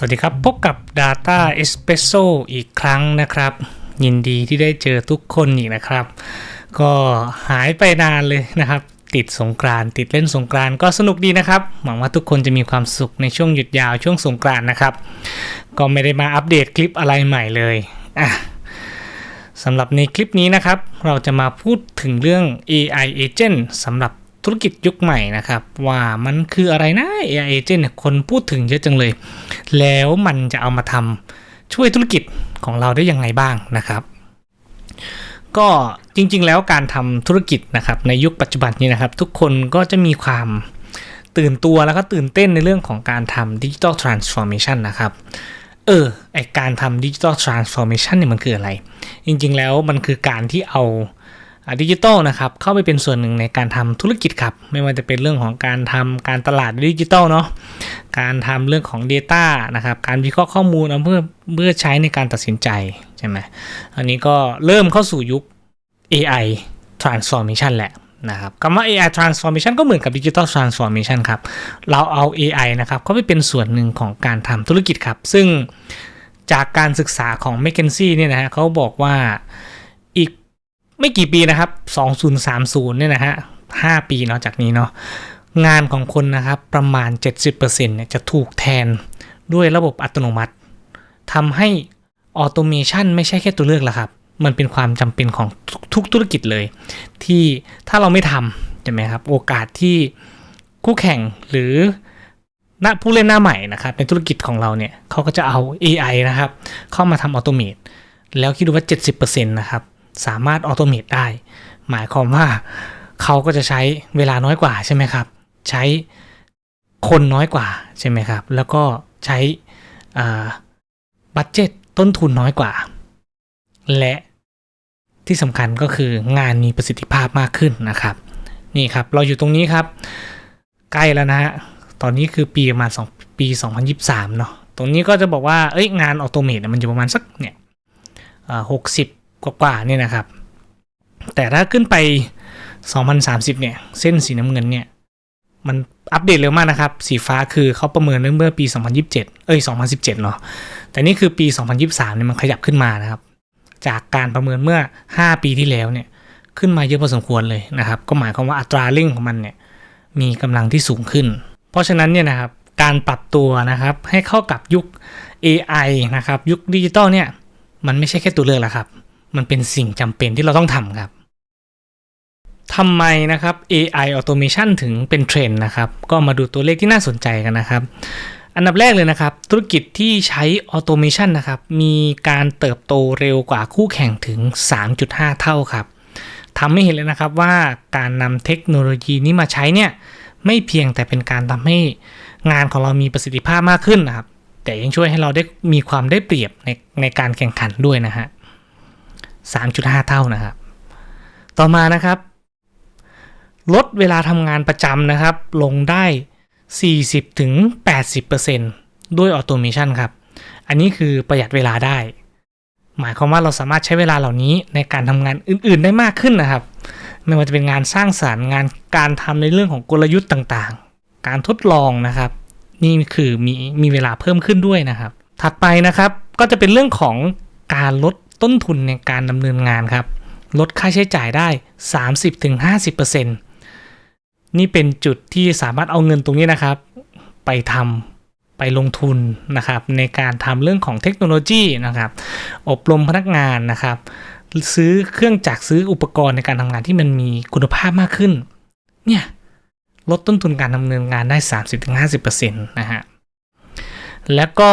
สวัสดีครับ พบกับ Data Espresso อีกครั้งนะครับ ยินดีที่ได้เจอทุกคนอีกนะครับ ก็หายไปนานเลยนะครับ ติดสงกรานติดเล่นสงกรานก็สนุกดีนะครับ หวังว่าทุกคนจะมีความสุขในช่วงหยุดยาวช่วงสงกรานนะครับ ก็ไม่ได้มาอัปเดตคลิปอะไรใหม่เลยอะสำหรับในคลิปนี้นะครับ เราจะมาพูดถึงเรื่อง AI Agent สำหรับ ธุรกิจยุคใหม่นะครับ ว่ามันคืออะไรนะ AI Agent เนี่ยคนพูดถึงเยอะจังเลย แล้วมันจะเอามาทำช่วยธุรกิจของเราได้ยังไงบ้างนะครับ ก็จริงๆ แล้วการทำธุรกิจนะครับในยุคปัจจุบันนี้นะครับ ทุกคนก็จะมีความตื่นตัวแล้วก็ตื่นเต้นในเรื่องของการทำดิจิ t a ลทรานส์ฟอร์เมชันนะครับ เออไอการทำดิจิ t a ลทรานส์ฟอร์เมชันเนี่ยมันคืออะไร จริงๆ แล้วมันคือการที่เอา ดิจิตอลนะครับเข้าไปเป็นส่วนหนึ่งในการทำธุรกิจครับ ไม่ว่าจะเป็นเรื่องของการทำการตลาดดิจิตอลเนาะการทำเรื่องของ Data นะครับการวิเคราะห์ข้อมูลเอาเพื่อเพื่อใช้ในการตัดสินใจใช่ไหมอันนี้ก็เริ่มเข้าสู่ยุค AI transformation แหละนะครับคำว่า AI transformation ก็เหมือนกับ digital transformation ครับ เราเอา AI นะครับเข้าไปเป็นส่วนหนึ่งของการทำธุรกิจครับ ซึ่งจากการศึกษาของ m c k เคนซี่เนี่ยนะฮะเขาบอกว่า ไม่กี่ปีนะครับ 2030 เนี่ยนะฮะ 5 ปีเนาะจากนี้เนาะ งานของคนนะครับประมาณ 70%เนี่ยจะถูกแทนด้วยระบบอัตโนมัติทำให้ออโตเมชันไม่ใช่แค่ตัวเลือกละครับ มันเป็นความจำเป็นของทุกธุรกิจเลย ที่ถ้าเราไม่ทำใช่ไหมครับ โอกาสที่คู่แข่งหรือณผู้เล่นหน้าใหม่นะครับในธุรกิจของเราเนี่ยเขาก็จะเอา AI นะครับ เข้ามาทำออโตเมตแล้วคิดดูว่า 70%นะครับ สามารถออโตเมตได้ หมายความว่าเขาก็จะใช้เวลาน้อยกว่าใช่ไหมครับ ใช้คนน้อยกว่าใช่ไหมครับ แล้วก็ใช้บัตเจ็ตต้นทุนน้อยกว่า และที่สำคัญก็คืองานมีประสิทธิภาพมากขึ้นนะครับ นี่ครับเราอยู่ตรงนี้ครับ ใกล้แล้วนะฮะตอนนี้คือปีประมาณ2ปี 2023 เนาะตรงนี้ก็จะบอกว่าเอ้ยงานออโตเมตมันอยู่ประมาณสักเนี่ยหกสิบ กว่าๆเนี่ยนะครับ แต่ถ้าขึ้นไป 2030 เนี่ย เส้นสีน้ำเงินเนี่ย มันอัปเดตเร็วมากนะครับ สีฟ้าคือเขาประเมินเมื่อปี 2027 เอ้ย 2017 เนาะแต่นี่คือปี 2023 เนี่ยมันขยับขึ้นมานะครับ จากการประเมินเมื่อ 5 ปีที่แล้วเนี่ย ขึ้นมาเยอะพอสมควรเลยนะครับ ก็หมายความว่าอัตราเร่งของมันเนี่ย มีกำลังที่สูงขึ้น เพราะฉะนั้นเนี่ยนะครับ การปรับตัวนะครับ ให้เข้ากับยุค AI นะครับ ยุคดิจิตอลเนี่ย มันไม่ใช่แค่ตัวเลือกแล้วครับ มันเป็นสิ่งจำเป็นที่เราต้องทำครับทำไมนะครับ AI automation ถึงเป็นเทรนด์นะครับ ก็มาดูตัวเลขที่น่าสนใจกันนะครับ อันดับแรกเลยนะครับ ธุรกิจที่ใช้ automation นะครับ มีการเติบโตเร็วกว่าคู่แข่งถึง 3.5 เท่าครับทำให้เห็นเลยนะครับว่าการนำเทคโนโลยีนี้มาใช้เนี่ย ไม่เพียงแต่เป็นการทำให้งานของเรามีประสิทธิภาพมากขึ้นนะครับ แต่ยังช่วยให้เราได้มีความได้เปรียบในในการแข่งขันด้วยนะฮะ 3.5 เท่านะครับ ต่อมานะครับ ลดเวลาทำงานประจำนะครับ ลงได้ 40-80%ถึงด้วยออโตเมชันครับ อันนี้คือประหยัดเวลาได้ หมายความว่าเราสามารถใช้เวลาเหล่านี้ในการทำงานอื่น ๆ ได้มากขึ้นนะครับ ไม่ว่าจะเป็นงานสร้างสารรค์งานการทำในเรื่องของกลยุทธ์ต่างๆ การทดลองนะครับนี่คือมีมีเวลาเพิ่มขึ้นด้วยนะครับ ถัดไปนะครับก็จะเป็นเรื่องของการลด ต้นทุนในการดำเนินงานครับ ลดค่าใช้จ่ายได้ 30-50%นี่เป็นจุดที่สามารถเอาเงินตรงนี้นะครับ ไปทำไปลงทุนนะครับ ในการทำเรื่องของเทคโนโลยีนะครับ อบรมพนักงานนะครับ ซื้อเครื่องจักรซื้ออุปกรณ์ในการทำงานที่มันมีคุณภาพมากขึ้น เนี่ยลดต้นทุนการดำเนินงานได้ 30-50%นะฮะแล้วก็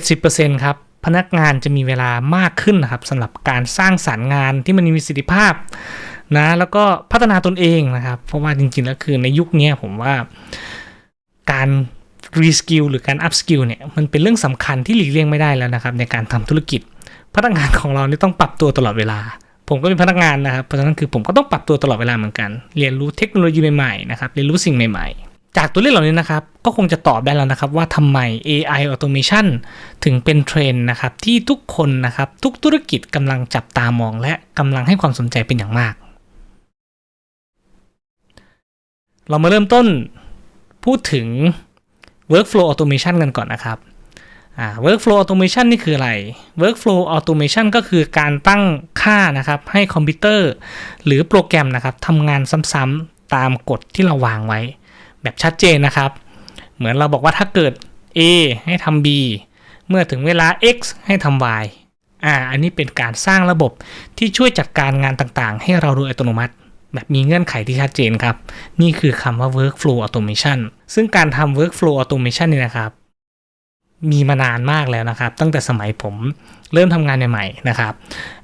70%ครับ พนักงานจะมีเวลามากขึ้นนะครับสำหรับการสร้างสารรค์งานที่มันมีประสิทธิภาพนะแล้วก็พัฒนาตนเองนะครับ เพราะว่าจริงๆแล้วคือในยุคนี้ผมว่าการรีสกิลหรือการอัพสกิลเนี่ยมันเป็นเรื่องสำคัญที่หลีกเลี่ยงไม่ได้แล้วนะครับ ในการทำธุรกิจ พนักงานของเรานี่ต้องปรับตัวตลอดเวลา ผมก็เป็นพนักงานนะครับเพราะฉะนั้นคือผมก็ต้องปรับตัวตลอดเวลาเหมือนกัน เรียนรู้เทคโนโลยีใหม่ๆนะครับเรียนรู้สิ่งใหม่ ๆ จากตัวเลขเหล่านี้นะครับ ก็คงจะตอบได้แล้วนะครับว่าทำไม AI automation ถึงเป็นเทรนด์นะครับที่ทุกคนนะครับทุกธุรกิจกำลังจับตามอง และกำลังให้ความสนใจเป็นอย่างมาก เรามาเริ่มต้นพูดถึง workflow automation กันก่อนนะครับ workflow automation นี่คืออะไร workflow automation ก็คือการตั้งค่านะครับให้คอมพิวเตอร์ หรือโปรแกรมนะครับทำงานซ้ำๆตามกฎที่เราวางไว้ แบบชัดเจนนะครับ เหมือนเราบอกว่าถ้าเกิด A ให้ทำ B เมื่อถึงเวลา X ให้ทำ Y อ่า อันนี้เป็นการสร้างระบบที่ช่วยจัดการงานต่างๆ ให้เราโดยอัตโนมัติ แบบมีเงื่อนไขที่ชัดเจนครับ นี่คือคำว่า workflow automation ซึ่งการทำ workflow automation เนี่ยนะครับ มีมานานมากแล้วนะครับ ตั้งแต่สมัยผมเริ่มทำงานใหม่ๆนะครับ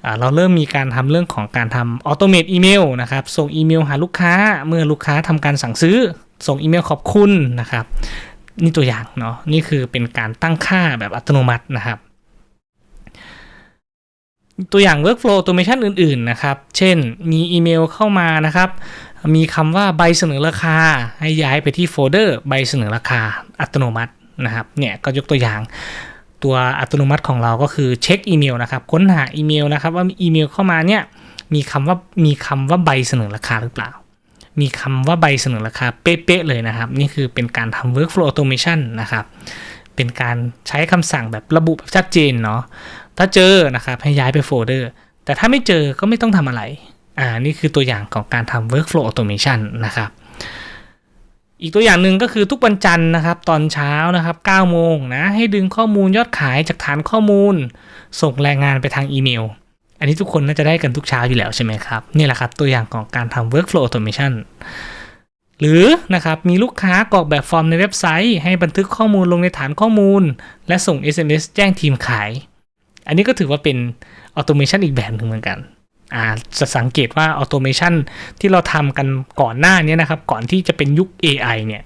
อ่าเราเริ่มมีการทำเรื่องของการทำ automate อีเมลนะครับ ส่งอีเมลหาลูกค้าเมื่อลูกค้าทำการสั่งซื้อ ส่งอีเมลขอบคุณนะครับ นี่ตัวอย่างเนาะนี่คือเป็นการตั้งค่าแบบอัตโนมัตินะครับ ตัวอย่าง workflow automation อื่น ๆ นะครับ เช่นมีอีเมลเข้ามานะครับ มีคำว่าใบเสนอราคา ให้ย้ายไปที่โฟลเดอร์ใบเสนอราคาอัตโนมัตินะครับเนี่ยก็ยกตัวอย่างตัวอัตโนมัติของเราก็คือเช็คอีเมลนะครับ ค้นหาอีเมลนะครับว่ามีอีเมลเข้ามาเนี่ยมีคำว่ามีคำว่าใบเสนอราคาหรือเปล่า มีคำว่าใบเสนอราคาเป๊ะๆเลยนะครับ นี่คือเป็นการทำ workflow automation นะครับเป็นการใช้คำสั่งแบบระบุแบบชัดเจนเนาะถ้าเจอนะครับให้ย้ายไปโฟลเดอร์ แต่ถ้าไม่เจอก็ไม่ต้องทำอะไรอ่านี่คือตัวอย่างของการทำ workflow automation นะครับอีกตัวอย่างหนึ่งก็คือทุกวันจันทร์นะครับ ตอนเช้านะครับ9โมงนะให้ดึงข้อมูลยอดขายจากฐานข้อมูล ส่งรายงานไปทางอีเมล อันนี้ทุกคนน่าจะได้กันทุกเช้าอยู่แล้วใช่ไหมครับ นี่แหละครับ ตัวอย่างของการทำ workflow automation หรือนะครับมีลูกค้ากรอกแบบฟอร์มในเว็บไซต์ ให้บันทึกข้อมูลลงในฐานข้อมูล และส่ง SMS แจ้งทีมขาย อันนี้ก็ถือว่าเป็นออโตเมชันอีกแบบหนึ่งเหมือนกันอาจะสังเกตว่าออโตเมชันที่เราทำกันก่อนหน้านี้นะครับ ก่อนที่จะเป็นยุค AI เนี่ย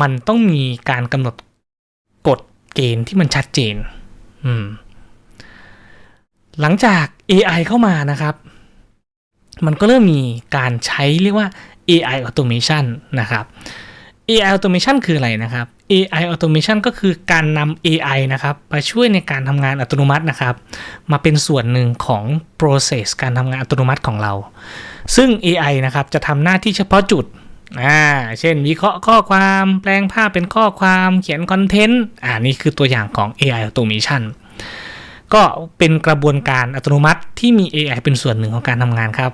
มันต้องมีการกำหนดกฎเกณฑ์ที่มันชัดเจน อืม หลังจาก AI เข้ามานะครับ มันก็เริ่มมีการใช้เรียกว่า AI automation นะครับ AI automation คืออะไรนะครับ AI automation ก็คือการนำ AI นะครับมาช่วยในการทำงานอัตโนมัตินะครับ มาเป็นส่วนหนึ่งของ process การทำงานอัตโนมัติของเรา ซึ่ง AI นะครับจะทำหน้าที่เฉพาะจุดอ่าเช่นวิเคราะห์ข้อความแปลงภาพเป็นข้อความเขียนคอนเทนต์อ่านี่คือตัวอย่างของ AI automation ก็เป็นกระบวนการอัตโนมัติที่มี AI เป็นส่วนหนึ่งของการทำงานครับ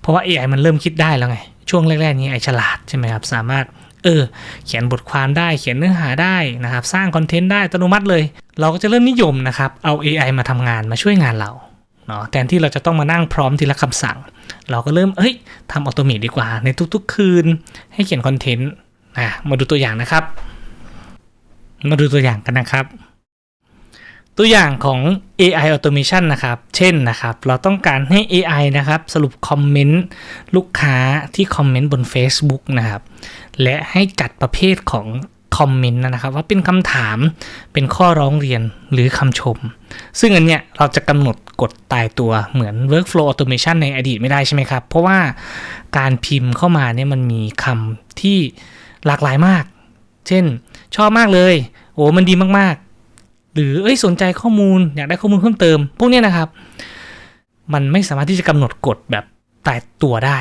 เพราะว่า AI มันเริ่มคิดได้แล้วไง ช่วงแรก ๆ นี้ไอฉลาดใช่ไหมครับ สามารถเออเขียนบทความได้เขียนเนื้อหาได้นะครับ สร้างคอนเทนต์ได้อัตโนมัติเลย เราก็จะเริ่มนิยมนะครับ เอา AI มาทำงานมาช่วยงานเราเนาะแทนที่เราจะต้องมานั่งพร้อมทีละคำสั่ง เราก็เริ่มเอ้ยทำออโตมตดีกว่า ในทุกๆ คืน ให้เขียนคอนเทนต์อะมาดูตัวอย่างนะครับ มาดูตัวอย่างกันนะครับ ตัวอย่างของ AI automation นะครับ เช่นนะครับ เราต้องการให้ AI นะครับ สรุปคอมเมนต์ลูกค้าที่คอมเมนต์บน Facebook นะครับ และให้จัดประเภทของคอมเมนต์นะครับ ว่าเป็นคำถามเป็นข้อร้องเรียนหรือคำชม ซึ่งอันเนี้ยเราจะกำหนดกฎตายตัวเหมือน workflow automation ในอดีตไม่ได้ใช่ไหมครับ เพราะว่าการพิมพ์เข้ามาเนี่ยมันมีคำที่หลากหลายมาก เช่น ชอบมากเลย โอ้มันดีมาก หรือเอ้ยสนใจข้อมูลอยากได้ข้อมูลเพิ่มเติม พวกนี้นะครับ มันไม่สามารถที่จะกำหนดกฎแบบตายตัวได้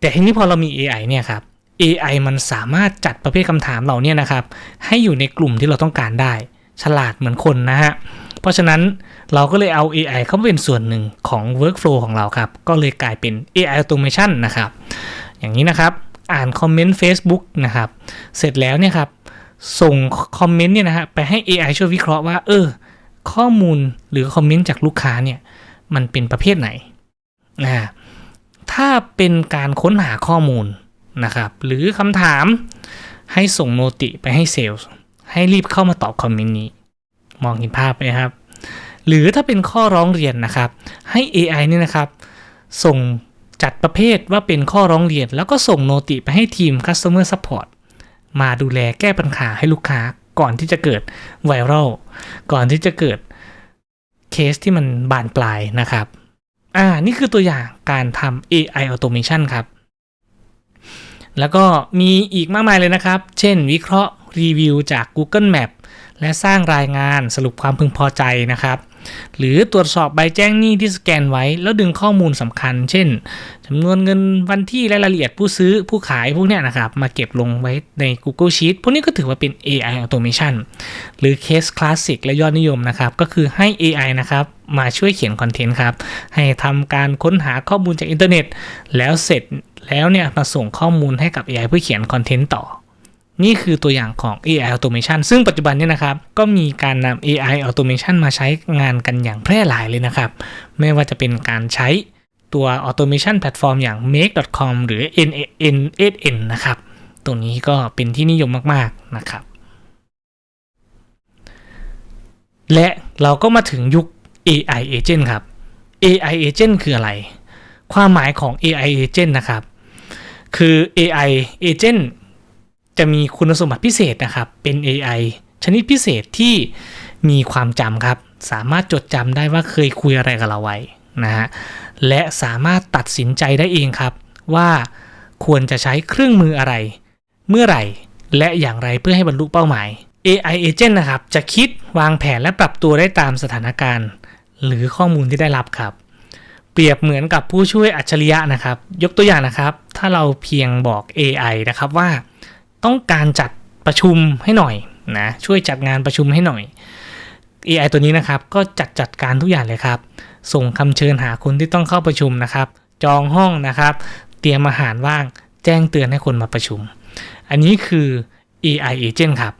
แต่ทีนี้พอเรามี AI เนี่ยครับ AI มันสามารถจัดประเภทคำถามเหล่านี้นะครับ ให้อยู่ในกลุ่มที่เราต้องการได้ ฉลาดเหมือนคนนะฮะ เพราะฉะนั้นเราก็เลยเอา AI เข้ามาเป็นส่วนหนึ่งของ workflow ของเราครับ ก็เลยกลายเป็น AI automation นะครับ อย่างนี้นะครับ อ่านคอมเมนต์ Facebook นะครับ เสร็จแล้วเนี่ยครับ ส่งคอมเมนต์เนี่ยนะฮะไปให้ AI ช่วยวิเคราะห์ว่า เออ ข้อมูลหรือคอมเมนต์จากลูกค้าเนี่ย มันเป็นประเภทไหนนะถ้าเป็นการค้นหาข้อมูลนะครับ หรือคำถามให้ส่งโนติไปให้เซลล์ให้รีบเข้ามาตอบคอมเมนต์นี้ มองเห็นภาพไหมครับ หรือถ้าเป็นข้อร้องเรียนนะครับ ให้ AI เนี่ยนะครับ ส่งจัดประเภทว่าเป็นข้อร้องเรียน แล้วก็ส่งโนติไปให้ทีม Customer Support มาดูแลแก้ปัญหาให้ลูกค้าก่อนที่จะเกิดไวรัลก่อนที่จะเกิดเคสที่มันบานปลายนะครับ อ่า นี่คือตัวอย่างการทำ AI automation ครับ แล้วก็มีอีกมากมายเลยนะครับ เช่น วิเคราะห์รีวิวจาก Google Map และสร้างรายงานสรุปความพึงพอใจนะครับ หรือตรวจสอบใบแจ้งหนี้ที่สแกนไว้ แล้วดึงข้อมูลสำคัญ เช่นจำนวนเงินวันที่และรายละเอียดผู้ซื้อผู้ขายพวกเนี้ยนะครับ มาเก็บลงไว้ใน Google Sheet พวกนี้ก็ถือว่าเป็น AI automation หรือเคสคลาสสิกและยอดนิยมนะครับ ก็คือให้ AI นะครับมาช่วยเขียนคอนเทนต์ครับ ให้ทำการค้นหาข้อมูลจากอินเทอร์เน็ต แล้วเสร็จแล้วเนี่ยมาส่งข้อมูลให้กับ AI เพื่อเขียนคอนเทนต์ต่อ นี่คือตัวอย่างของ AI automation ซึ่งปัจจุบันเนี่ยนะครับ ก็มีการนำ AI automation มาใช้งานกันอย่างแพร่หลายเลยนะครับ ไม่ว่าจะเป็นการใช้ตัว automation platform อย่าง make.com หรือ n8n นะครับ ตัวนี้ก็เป็นที่นิยมมาก ๆ นะครับ และเราก็มาถึงยุค AI agent ครับ AI agent คืออะไร ความหมายของ AI agent นะครับ คือ AI agent จะมีคุณสมบัติพิเศษนะครับ เป็น AI ชนิดพิเศษที่มีความจำครับ สามารถจดจำได้ว่าเคยคุยอะไรกับเราไว้นะฮะ และสามารถตัดสินใจได้เองครับ ว่าควรจะใช้เครื่องมืออะไร เมื่อไหร่ และอย่างไรเพื่อให้บรรลุเป้าหมาย AI agent นะครับ จะคิดวางแผนและปรับตัวได้ตามสถานการณ์ หรือข้อมูลที่ได้รับครับ เปรียบเหมือนกับผู้ช่วยอัจฉริยะนะครับ ยกตัวอย่างนะครับ ถ้าเราเพียงบอก AI นะครับว่า ต้องการจัดประชุมให้หน่อยนะช่วยจัดงานประชุมให้หน่อย AI ตัวนี้นะครับก็จัดจัดการทุกอย่างเลยครับ ส่งคำเชิญหาคนที่ต้องเข้าประชุมนะครับ จองห้องนะครับ เตรียมอาหารว่าง แจ้งเตือนให้คนมาประชุม อันนี้คือ AI agent ครับ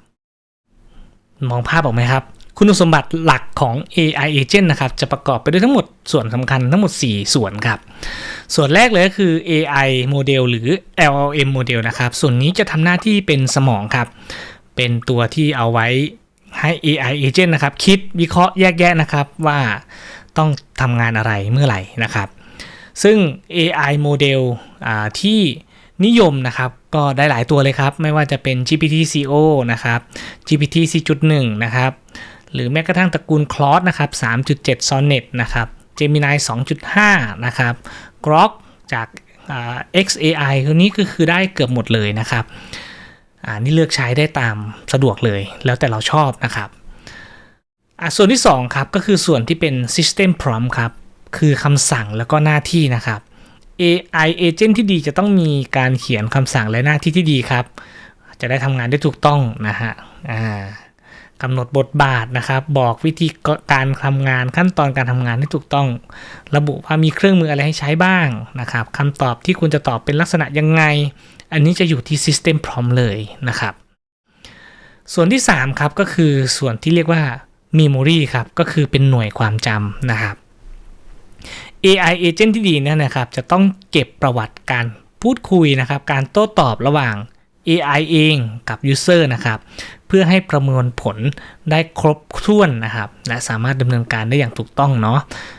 มองภาพออกไหมครับ คุณสมบัติหลักของ AI agent นะครับจะประกอบไปด้วยทั้งหมดส่วนสำคัญทั้งหมด 4 ส่วนครับ ส่วนแรกเลยก็คือ AI model หรือ LLM model นะครับ ส่วนนี้จะทำหน้าที่เป็นสมองครับ เป็นตัวที่เอาไว้ให้ AI agent นะครับ คิดวิเคราะห์แยกแยะนะครับว่าต้องทำงานอะไรเมื่อไหร่นะครับ ซึ่ง AI model อ่าที่นิยมนะครับก็ได้หลายตัวเลยครับ ไม่ว่าจะเป็น GPT-CO นะครับ GPT 4.1 นะครับ หรือแม้กระทั่งตระกูล Claude นะครับ 3.7 Sonnet นะครับ Gemini 2.5 นะครับ Grok จาก XAI ตัวนี้ก็คือได้เกือบหมดเลยนะครับอ่านี่เลือกใช้ได้ตามสะดวกเลยแล้วแต่เราชอบนะครับอะส่วนที่2ครับก็คือส่วนที่เป็น System Prompt ครับ คือคำสั่งแล้วก็หน้าที่นะครับ AI agent ที่ดีจะต้องมีการเขียนคำสั่งและหน้าที่ที่ดีครับ จะได้ทำงานได้ถูกต้องนะฮะอ่า กำหนดบทบาทนะครับ บอกวิธีการทำงานขั้นตอนการทำงานให้ถูกต้อง ระบุว่ามีเครื่องมืออะไรให้ใช้บ้างนะครับคำตอบที่คุณจะตอบเป็นลักษณะยังไง อันนี้จะอยู่ที่ System Prompt เลยนะครับ ส่วนที่ 3 ครับก็คือส่วนที่เรียกว่า Memory ครับก็คือเป็นหน่วยความจำนะครับ AI agent ที่ดีเนี่ยนะครับ จะต้องเก็บประวัติการพูดคุยนะครับ การโต้ตอบระหว่าง AI เองกับ User นะครับ เพื่อให้ประมวลผลได้ครบถ้วนนะครับ และสามารถดำเนินการได้อย่างถูกต้องเนาะ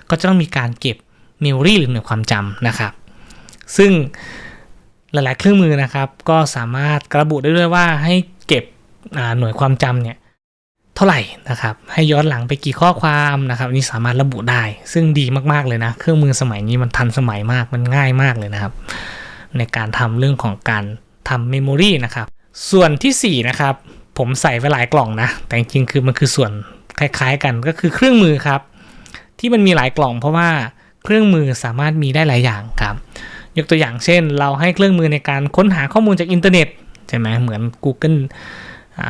ก็จะต้องมีการเก็บ Memory หรือหน่วยความจำนะครับ ซึ่งหลาย ๆ เครื่องมือนะครับ ก็สามารถระบุได้ด้วยว่าให้เก็บหน่วยความจำเนี่ยเท่าไหร่นะครับ ให้ย้อนหลังไปกี่ข้อความนะครับนนี่สามารถระบุได้ ซึ่งดีมากๆเลยนะ เครื่องมือสมัยนี้มันทันสมัยมากมันง่ายมากเลยนะครับ ในการทำเรื่องของการ ทำเมมโมรีนะครับ ส่วนทีสี่4นะครับผมใส่ไว้หลายกล่องนะ แต่จริงๆคือมันคือส่วนคล้ายๆกันก็คือเครื่องมือครับ ที่มันมีหลายกล่องเพราะว่าเครื่องมือสามารถมีได้หลายอย่างครับ ยกตัวอย่างเช่น เราให้เครื่องมือในการค้นหาข้อมูลจากอินเทอร์เน็ตใช่ไหมเหมือน Google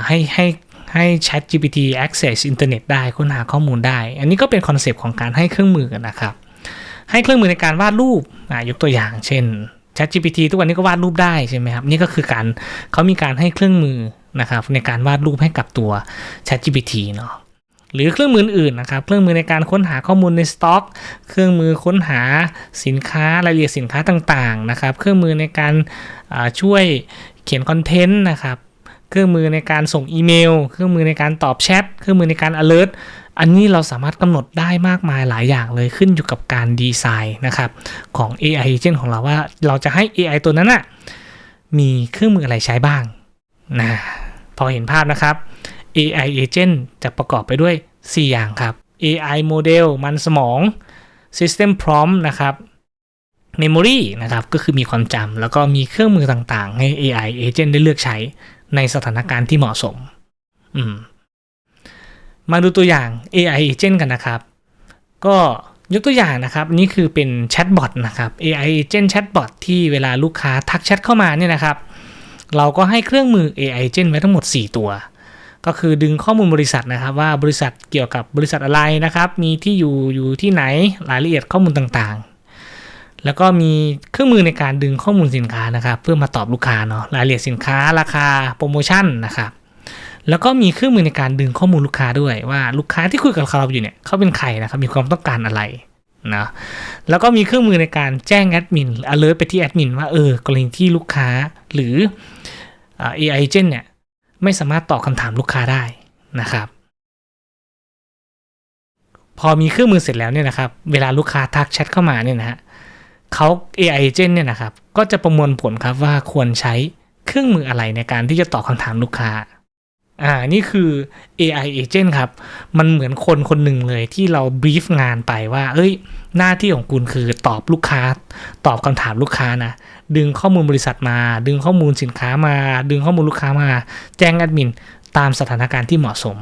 ให้ให้ให้ Chat GPT access อินเทอร์เน็ตได้ค้นหาข้อมูลได้ อันนี้ก็เป็นคอนเซปต์ของการให้เครื่องมือนะครับ ให้เครื่องมือในการวาดรูปยกตัวอย่าง เช่น Chat GPT ทุกวันนี้ก็วาดรูปได้ใช่ไหมครับ นี่ก็คือการเขามีการให้เครื่องมือนะครับในการวาดรูปให้กับตัว Chat GPT เนาะหรือเครื่องมืออื่นนะครับ เครื่องมือในการค้นหาข้อมูลในสต็อก เครื่องมือค้นหาสินค้ารายละเอียดสินค้าต่างๆนะครับ เครื่องมือในการช่วยเขียนคอนเทนต์นะครับ เครื่องมือในการส่งอีเมล เครื่องมือในการตอบแชท เครื่องมือในการ alert อันนี้เราสามารถกำหนดได้มากมายหลายอย่างเลยขึ้นอยู่กับการดีไซน์นะครับของ AI agent ของเราว่าเราจะให้ AI ตัวนั้นนะมีเครื่องมืออะไรใช้บ้างนะพอเห็นภาพนะครับ AI agent จะประกอบไปด้วย 4 อย่างครับ AI model มันสมอง System prompt นะครับ Memory นะครับก็คือมีความจำแล้วก็มีเครื่องมือต่างๆ ให้ AI agent ได้เลือกใช้ในสถานการณ์ที่เหมาะสม อืม มาดูตัวอย่าง AI agent กันนะครับ ก็ยกตัวอย่างนะครับนี่คือเป็นแชทบอทนะครับ AI agent chatbot ที่เวลาลูกค้าทักแชทเข้ามาเนี่ยนะครับ เราก็ให้เครื่องมือ AI agent ไว้ทั้งหมด 4 ตัว ก็คือดึงข้อมูลบริษัทนะครับ ว่าบริษัทเกี่ยวกับบริษัทอะไรนะครับ มีที่อยู่อยู่ที่ไหนรายละเอียดข้อมูลต่างๆ แล้วก็มีเครื่องมือในการดึงข้อมูลสินค้านะครับ เพื่อมาตอบลูกค้าเนาะรายละเอียดสินค้าราคาโปรโมชั่นนะครับ แล้วก็มีเครื่องมือในการดึงข้อมูลลูกค้าด้วยว่าลูกค้าที่คุยกับเราอยู่เนี่ยเขาเป็นใครนะครับมีความต้องการอะไรนะแล้วก็มีเครื่องมือในการแจ้งแอดมิน alert ไปที่แอดมินว่าเออกรณีที่ลูกค้าหรืออ่า AI agent เนี่ยไม่สามารถตอบคำถามลูกค้าได้นะครับ พอมีเครื่องมือเสร็จแล้วเนี่ยนะครับ เวลาลูกค้าทักแชทเข้ามาเนี่ยนะฮะเขา AI agent เนี่ยนะครับ ก็จะประมวลผลครับว่าควรใช้เครื่องมืออะไรในการที่จะตอบคำถามลูกค้า อ่า นี่คือ AI agent ครับ มันเหมือนคนคนหนึ่งเลยที่เราบรีฟงานไปว่า เอ้ย หน้าที่ของคุณคือตอบลูกค้า ตอบคำถามลูกค้านะ ดึงข้อมูลบริษัทมา ดึงข้อมูลสินค้ามา ดึงข้อมูลลูกค้ามา แจ้งแอดมิน ตามสถานการณ์ที่เหมาะสม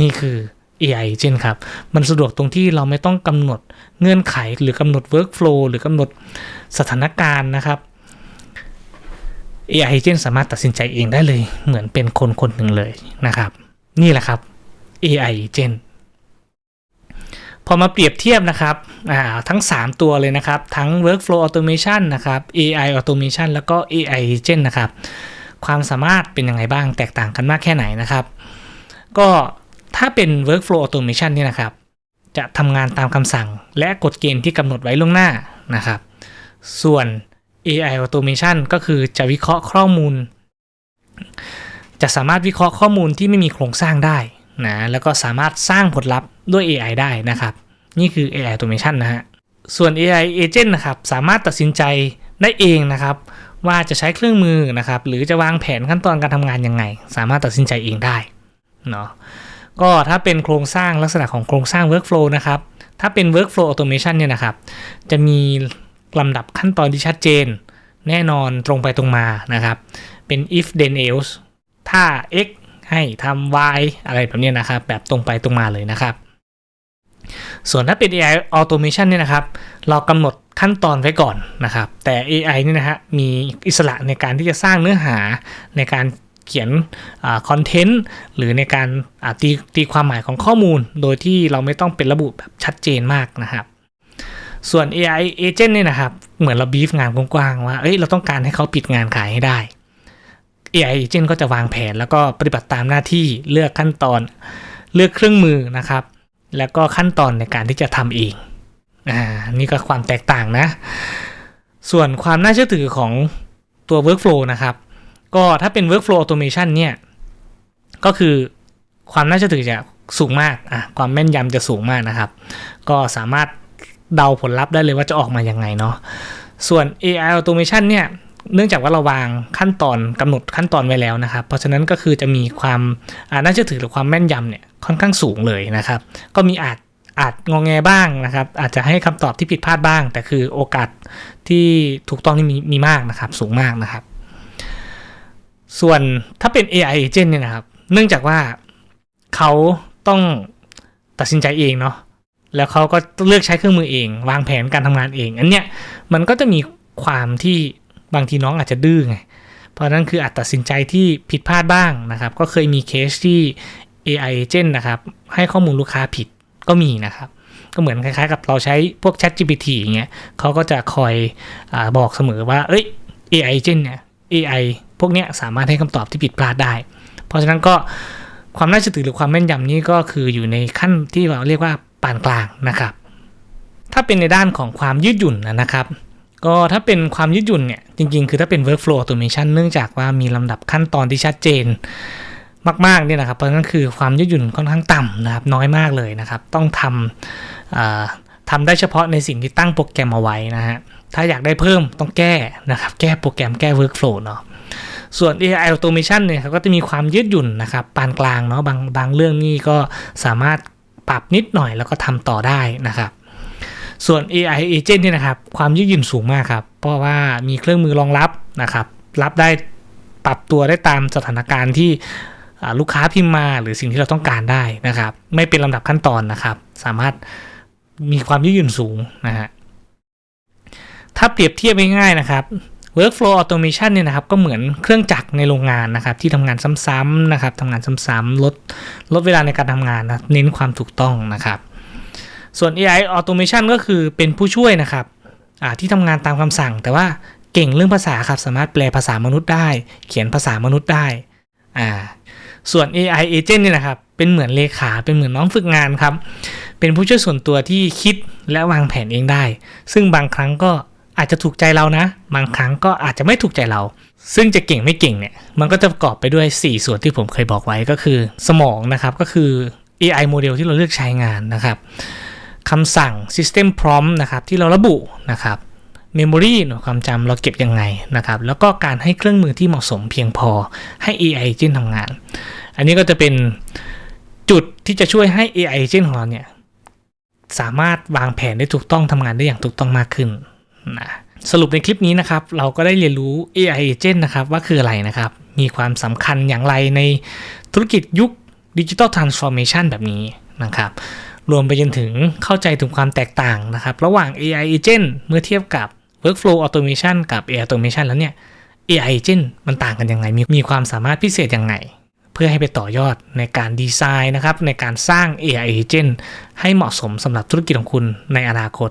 นี่คือ AI agent ครับ มันสะดวกตรงที่เราไม่ต้องกำหนดเงื่อนไขหรือกำหนด workflow หรือกำหนดสถานการณ์นะครับ AI agent สามารถตัดสินใจเองได้เลย เหมือนเป็นคนคนหนึ่งเลยนะครับ นี่แหละครับ AI agent พอมาเปรียบเทียบนะครับทั้ง 3 ตัวเลยนะครับ ทั้ง workflow automation นะครับ AI automation แล้วก็ AI agent นะครับ ความสามารถเป็นยังไงบ้างแตกต่างกันมากแค่ไหนนะครับ ก็ถ้าเป็น workflow automation นี่นะครับ จะทำงานตามคำสั่งและกฎเกณฑ์ที่กำหนดไว้ล่วงหน้านะครับ ส่วน AI automation ก็คือจะวิเคราะห์ข้อมูล จะสามารถวิเคราะห์ข้อมูลที่ไม่มีโครงสร้างได้นะแล้วก็สามารถสร้างผลลัพธ์ด้วย AI ได้นะครับ นี่คือ AI automation นะฮะส่วน AI agent นะครับสามารถตัดสินใจได้เองนะครับ ว่าจะใช้เครื่องมือนะครับ หรือจะวางแผนขั้นตอนการทำงานยังไง สามารถตัดสินใจเองได้เนาะก็ถ้าเป็นโครงสร้างลักษณะของโครงสร้าง workflow นะครับ ถ้าเป็น workflow automation เนี่ยนะครับ จะมี ลำดับขั้นตอนที่ชัดเจน แน่นอนตรงไปตรงมานะครับ เป็น if then else ถ้า x ให้ทำ y อะไรแบบนี้นะครับ แบบตรงไปตรงมาเลยนะครับ ส่วนถ้าเป็น AI automation เนี่ยนะครับ เรากำหนดขั้นตอนไว้ก่อนนะครับ แต่ AI นี่นะฮะมีอิสระในการที่จะสร้างเนื้อหาในการเขียนคอนเทนต์หรือในการตีตีความหมายของข้อมูล โดยที่เราไม่ต้องเป็นระบุแบบชัดเจนมากนะครับ ส่วน AI agent เนี่ยนะครับ เหมือนเราบีฟงานกว้างๆว่า เอ้ย เราต้องการให้เขาปิดงานขายให้ได้ AI agent ก็จะวางแผนแล้วก็ปฏิบัติตามหน้าที่เลือกขั้นตอน เลือกเครื่องมือนะครับ แล้วก็ขั้นตอนในการที่จะทำเอง อ่า นี่ก็ความแตกต่างนะ ส่วนความน่าเชื่อถือของตัว workflow นะครับ ก็ถ้าเป็น workflow automation เนี่ย ก็คือความน่าเชื่อถือจะสูงมาก อะ ความแม่นยำจะสูงมากนะครับ ก็สามารถ เดาผลลัพธ์ได้เลยว่าจะออกมายังไงเนาะส่วน AI automation เนี่ยเนื่องจากว่าเราวางขั้นตอนกำหนดขั้นตอนไว้แล้วนะครับ เพราะฉะนั้นก็คือจะมีความน่าเชื่อถือหรือความแม่นยำเนี่ยค่อนข้างสูงเลยนะครับ ก็มีอาจอาจงองแงบ้างนะครับ อาจจะให้คำตอบที่ผิดพลาดบ้าง แต่คือโอกาสที่ถูกต้องนี่มีมีมากนะครับ สูงมากนะครับ ส่วนถ้าเป็น AI agent เนี่ยนะครับ เนื่องจากว่าเขาต้องตัดสินใจเองเนาะ แล้วเขาก็เลือกใช้เครื่องมือเอง วางแผนการทำงานเอง อันเนี้ยมันก็จะมีความที่บางทีน้องอาจจะดื้อไง เพราะนั้นคืออาจตัดสินใจที่ผิดพลาดบ้างนะครับ ก็เคยมีเคสที่ AI agent นะครับ ให้ข้อมูลลูกค้าผิดก็มีนะครับ ก็เหมือนคล้ายๆ กับเราใช้พวก Chat GPT อย่างเงี้ยเขาก็จะคอยอบอกเสมอว่า เอ้ย AI agent เนี่ย AI พวกเนี้ยสามารถให้คำตอบที่ผิดพลาดได้ เพราะฉะนั้นก็ความน่าเชื่อถือหรือความแม่นยำนี่ก็คืออยู่ในขั้นที่เราเรียกว่า ปานกลางนะครับ ถ้าเป็นในด้านของความยืดหยุ่นนะครับ ก็ถ้าเป็นความยืดหยุ่นเนี่ยจริงๆ คือถ้าเป็น workflow automation เนื่องจากว่ามีลำดับขั้นตอนที่ชัดเจนมากๆเนี่ยนะครับเพราะฉะนั้นคือความยืดหยุ่นค่อนข้างต่ำนะครับน้อยมากเลยนะครับ ต้องทำทำได้เฉพาะในสิ่งที่ตั้งโปรแกรมเอาไว้นะฮะถ้าอยากได้เพิ่มต้องแก้นะครับ แก้โปรแกรมแก้ workflow เนาะส่วน AI automation เนี่ยก็จะมีความยืดหยุ่นนะครับ ปานกลางเนาะบางบางเรื่องนี่ก็สามารถ ปรับนิดหน่อยแล้วก็ทำต่อได้นะครับ ส่วน AI agent เนี่ยนะครับ ความยืดหยุ่นสูงมากครับ เพราะว่ามีเครื่องมือรองรับนะครับ รับได้ปรับตัวได้ตามสถานการณ์ที่ลูกค้าพิมพ์มาหรือสิ่งที่เราต้องการได้นะครับ ไม่เป็นลำดับขั้นตอนนะครับ สามารถมีความยืดหยุ่นสูงนะฮะถ้าเปรียบเทียบง่ายๆนะครับ workflow automation เนี่ยนะครับก็เหมือนเครื่องจักรในโรงงานนะครับที่ทำงานซ้ำๆนะครับทำงานซ้ำๆลดลดเวลาในการทำงานนะเน้นความถูกต้องนะครับ ส่วน AI automation ก็คือเป็นผู้ช่วยนะครับที่ทำงานตามคำสั่ง แต่ว่าเก่งเรื่องภาษาครับสามารถแปลภาษามนุษย์ได้ เขียนภาษามนุษย์ได้อ่าส่วน AI agent เนี่ยนะครับเป็นเหมือนเลขาเป็นเหมือนน้องฝึกงานครับเป็นผู้ช่วยส่วนตัวที่คิดและวางแผนเองได้ ซึ่งบางครั้งก็ อาจจะถูกใจเรานะ บางครั้งก็อาจจะไม่ถูกใจเรา ซึ่งจะเก่งไม่เก่งเนี่ยมันก็จะประกอบไปด้วย 4 ส่วนที่ผมเคยบอกไว้ก็คือ สมองนะครับก็คือ AI โมเดลที่เราเลือกใช้งานนะครับคำสั่ง System Prompt นะครับที่เราระบุนะครับ Memory หน่วยความจำเราเก็บยังไงนะครับ แล้วก็การให้เครื่องมือที่เหมาะสมเพียงพอให้ AI agent ทำงาน อันนี้ก็จะเป็นจุดที่จะช่วยให้ AI agent ของเราเนี่ยสามารถวางแผนได้ถูกต้องทำงานได้อย่างถูกต้องมากขึ้น นะสรุปในคลิปนี้นะครับเราก็ได้เรียนรู้ AI agent นะครับว่าคืออะไรนะครับ มีความสำคัญอย่างไรในธุรกิจยุคดิจิ t a ลทรานส์ฟอร์เมชันแบบนี้นะครับ รวมไปจนถึงเข้าใจถึงความแตกต่างนะครับ ระหว่าง AI agent เมื่อเทียบกับ workflow automation กับ AI automation แล้วเนี่ย AI agent มันต่างกันยังไง มีมีความสามารถพิเศษยังไง เพื่อให้ไปต่อยอดในการดีไซน์นะครับในการสร้าง AI agent ให้เหมาะสมสำหรับธุรกิจของคุณในอนาคต